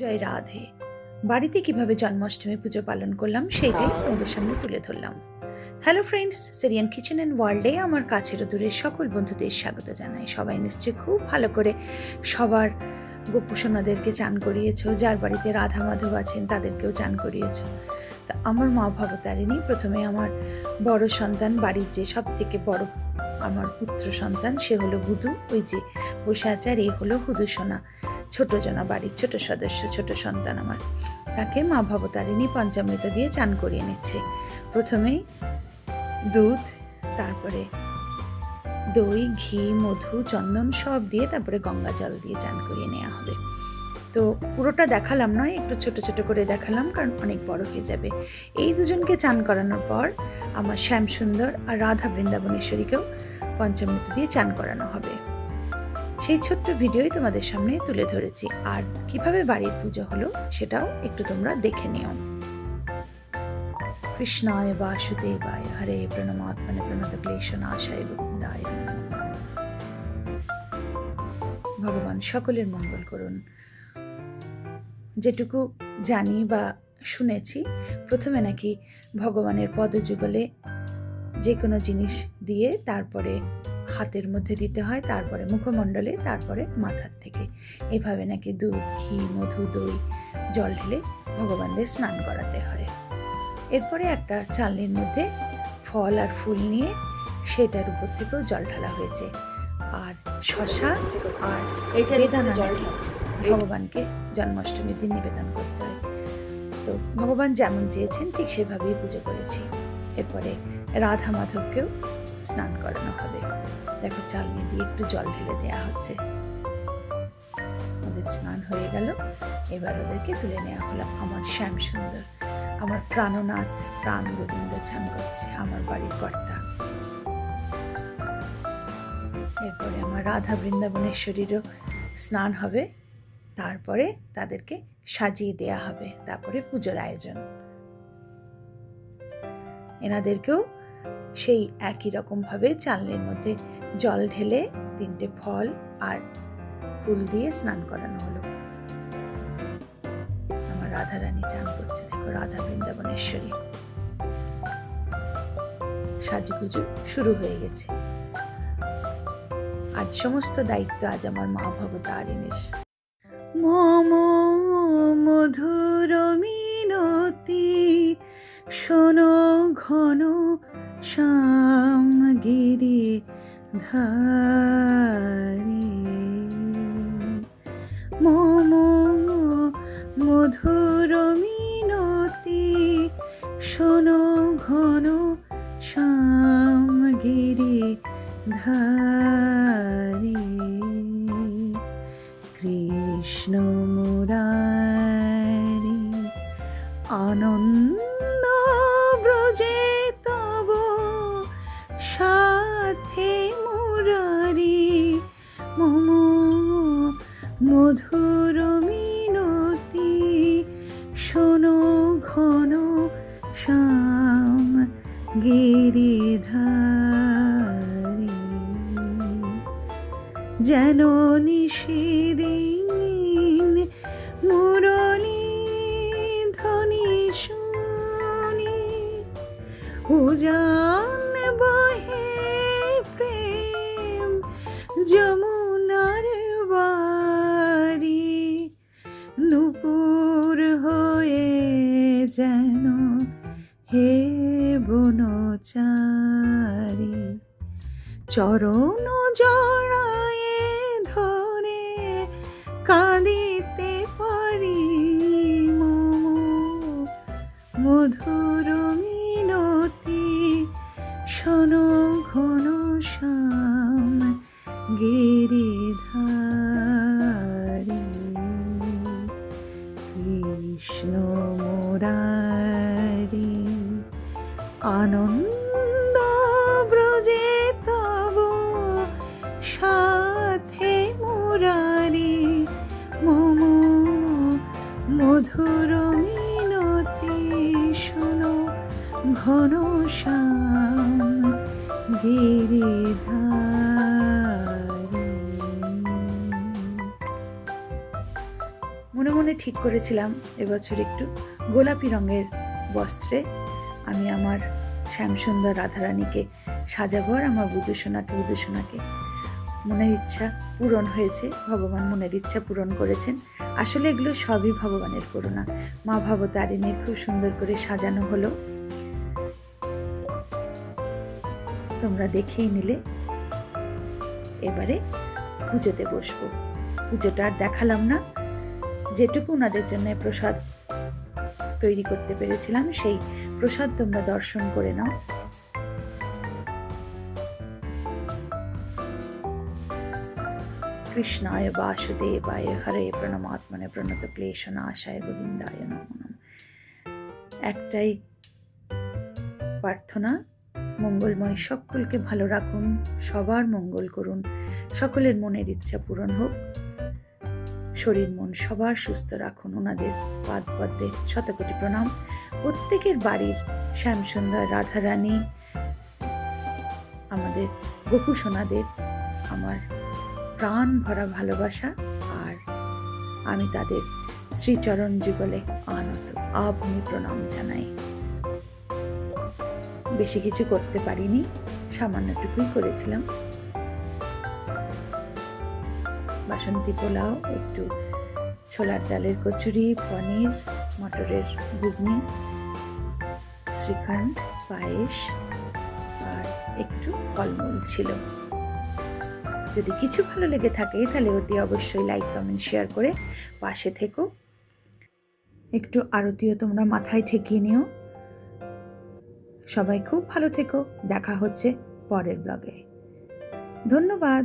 জয় রাধে। বাড়িতে কীভাবে জন্মাষ্টমী পুজো পালন করলাম সেইটাই তোমাদের সামনে তুলে ধরলাম। Hello friends Syrian kitchen and ওয়ার্ল্ডে আমার কাছের দূরের সকল বন্ধুদের স্বাগত জানাই। সবাই নিশ্চয়ই খুব ভালো করে সবার গোপুসোনাদেরকে চান করিয়েছো, যার বাড়িতে রাধা মাধব আছেন তাদেরকেও চান করিয়েছো। তা আমার মা ভবতারিণী, প্রথমে আমার বড় সন্তান, বাড়ির যে সব থেকে বড় আমার পুত্র সন্তান, সে হলো হুদু ওই যে বসে আচার এ হলো হুদু সোনা। ছোট জনা বাড়ির ছোট সদস্য, ছোট সন্তান আমার। তাকে মা ভবতারিণী পঞ্চামৃত দিয়ে চান করিয়ে নিচ্ছে। প্রথমেই দুধ, তারপরে দই, ঘি, মধু, চন্দন সব দিয়ে তারপরে গঙ্গা জল দিয়ে চান করিয়ে নেওয়া হবে। তো পুরোটা দেখালাম নয়, একটু ছোট ছোট করে দেখালাম কারণ অনেক বড় হয়ে যাবে। এই দুজনকে চান করানোর পর আমার শ্যামসুন্দর আর রাধা বৃন্দাবনেশ্বরীকেও পঞ্চামৃত দিয়ে চান করানো হবে। সেই ছোট্ট ভিডিওই তোমাদের সামনে তুলে ধরেছি। আর কীভাবে বাড়ির পুজো হলো সেটাও একটু তোমরা দেখে নিও। কৃষ্ণায় বাসুদেবায় হরে প্রণমাত্মনে প্রণত ক্লেশ নাশায় গোবিন্দায় ভগবান সকলের মঙ্গল করুন। যেটুকু জানি বা শুনেছি, প্রথমে নাকি ভগবানের পদযুগলে যে কোনো জিনিস দিয়ে তারপরে হাতের মধ্যে দিতে হয় তারপরে মুখমণ্ডলে তারপরে মাথার থেকে। এভাবে নাকি দুধ ঘি মধু দই জল ঢেলে ভগবানদের স্নান করাতে হয়। এরপরে একটা চালনির মধ্যে ফল আর ফুল নিয়ে সেটার উপর থেকেও জল ঢালা হয়েছে। আর শশা আর বেদানা নাকি ভগবানকে জন্মাষ্টমীর দিন নিবেদন করতে হয়। তো ভগবান যেমন চেয়েছেন ঠিক সেভাবেই পুজো করেছি। এরপরে রাধা মাধবকেও স্নান করানো হবে। দেখো চালনি দিয়ে একটু জল ঢেলে দেওয়া হচ্ছে। ওদের স্নান হয়ে গেল। এবার ওদেরকে তুলে নেওয়া হলো আমার শ্যাম সুন্দর। আমার প্রাণনাথ, প্রাণ গোবিন্দ চান করছে আমার বাড়ির কর্তা। এরপরে আমার রাধা বৃন্দাবনেশ্বরীরও স্নান হবে। তারপরে তাদেরকে সাজিয়ে দেয়া হবে। তারপরে পুজোর আয়োজন। এনাদেরকেও সেই একই রকমভাবে চালনির মধ্যে জল ঢেলে তিনটে ফল আর ফুল দিয়ে স্নান করানো হলো। আমার রাধা রানী চান করছে, দেখো রাধা বৃন্দাবনেশ্বরী। সাজুগুজু শুরু হয়ে গেছে। আজ সমস্ত দায়িত্ব আজ আমার মা ভবতারিণীর। মম মধুর মিনতি, শোনো ঘন শ্যামগিরি ধারে। মম মধুর মিনতি শোনো ঘন শ্যামগিরি ধারে। কৃষ্ণ মুরারি আনন্দ মধুর মিনতি শোনো ঘন শ্যাম গিরিধারী। যেন নিষিদিন মুরলি ধ্বনি শুনি, উজান বহে প্রেম যমুনার চরণ জড়ায়ে ধরে কাঁদিতে পারি মম। মধুর মিনতি শোনো ঘন শ্যাম গিরিধারী। কৃষ্ণ আনন্দ মিনতি শোনো, ঘন শ্যাম মনে মনে ঠিক করেছিলাম এবছর একটু গোলাপি রঙের বস্ত্রে আমি আমার শ্যামসুন্দর রাধারানীকে সাজাবো আর আমার বুধুসোনাকে বুধুসোনাকে মনের ইচ্ছা পূরণ হয়েছে, ভগবান মনের ইচ্ছা পূরণ করেছেন। আসলে এগুলো সবই ভগবানের করুণা। মা ভবতারিণীর খুব সুন্দর করে সাজানো হলো। তোমরা দেখেই নিলে। এবারে পুজোতে বসবো। পুজোটা আর দেখালাম না। যেটুকু ওনাদের জন্য প্রসাদ তৈরি করতে পেরেছিলাম, সেই প্রসাদ তোমরা দর্শন করে নাও। কৃষ্ণায় বাসুদেবায় হরে প্রণমাত্মনে প্রণত ক্লেশ নাশায় গোবিন্দায় নমঃ একটাই প্রার্থনা, মঙ্গলময় সকলকে ভালো রাখুন, সবার মঙ্গল করুন, সকলের মনের ইচ্ছা পূরণ হোক, শরীর মন সবার সুস্থ রাখুন, ওনাদের পাদ পদ্মে শতকোটি প্রণাম। প্রত্যেকের বাড়ির শ্যামসুন্দর রাধারানী, আমাদের গোপু সোনাদের আমার প্রাণ ভরা ভালোবাসা আর আমি তাদের শ্রীচরণ যুগলে আনত আভূমি প্রণাম জানাই। বেশি কিছু করতে পারিনি, সামান্যটুকুই করেছিলাম। বাসন্তী পোলাও, একটু ছোলার ডালের কচুরি, পনির, মটরের ঘুগনি, শ্রীখণ্ড, পায়েস আর একটু ফলমূল ছিল। যদি কিছু ভালো লেগে থাকে, তাহলে অতি অবশ্যই লাইক কমেন্ট শেয়ার করে পাশে থেকো। একটু আরতিও তোমরা মাথায় ঠেকিয়ে নিও। সবাই খুব ভালো থেকো। দেখা হচ্ছে পরের ব্লগে ধন্যবাদ।